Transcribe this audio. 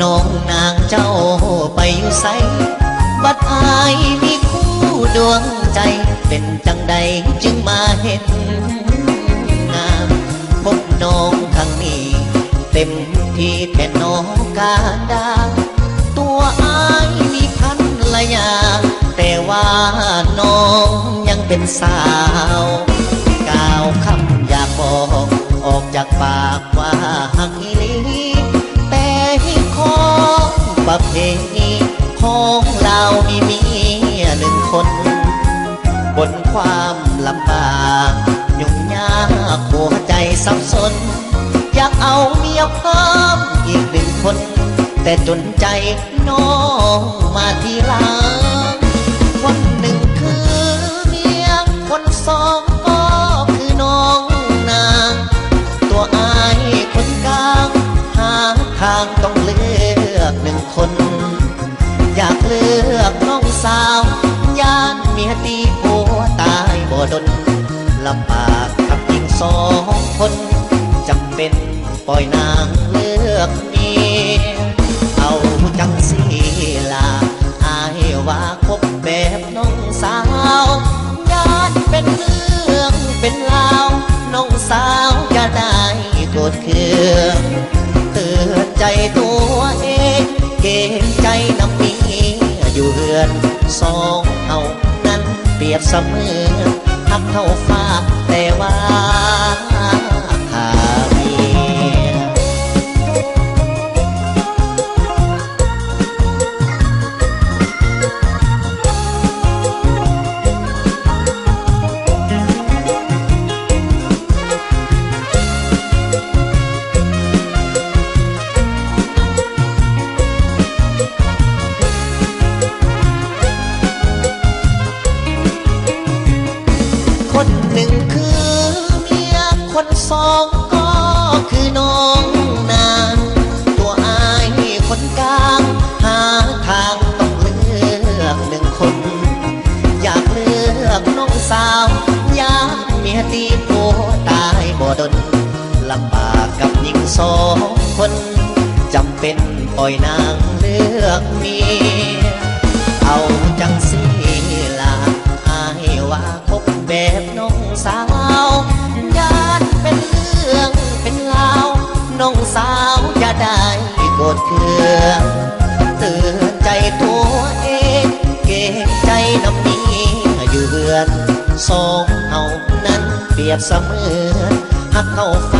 น้องนางเจ้าไปอยู่ไสบัดอายมีคู่ดวงใจ เป็นจังใดจึงมาเห็นงามพบน้องครั้งนี้ เต็มที่แต่น้องกาดา ตัวอายมีพันละอยางแต่ว่าน้องยังเป็นสาวกล่าวคำอยากบอกออกจากปากว่าหักอี เพณีของเรามีเมียหนึ่งคน บนความลำบากยุ่งยากหัวใจสับสน อยากเอาเมียเพิ่มอีกหนึ่งคน แต่จนใจน้องมาที่รา อยากเลือกน้องสาว ย่านเมียตีผัวตายบ่ดนลำบากกับหญิงสองคนจำเป็นปล่อยนางเลือกเมียเอาจังสีลาอายว่าคบแบบน้องสาว ย่านเป็นเรื่องเป็นราวน้องสาวจะได้โกรธเคืองเตือนใจตัว สองเฮานั้นเปรียบเสมือน สองก็คือน้องนาง ตัวอายคนกลางหาทางต้องเลือกหนึ่งคน อยากเลือกน้องสาว อยากเมียตีผัวตายบ่ดนลำบากกับหญิงสองคนจำเป็นปล่อยนางเลือกเมียเอา ได้กรธเคืองเตือนใจตัวเองเกรงใจน้ำนี้อยู่เรือนสองเฮานั้นเปรียบเสมือนหักเข้าฟ้า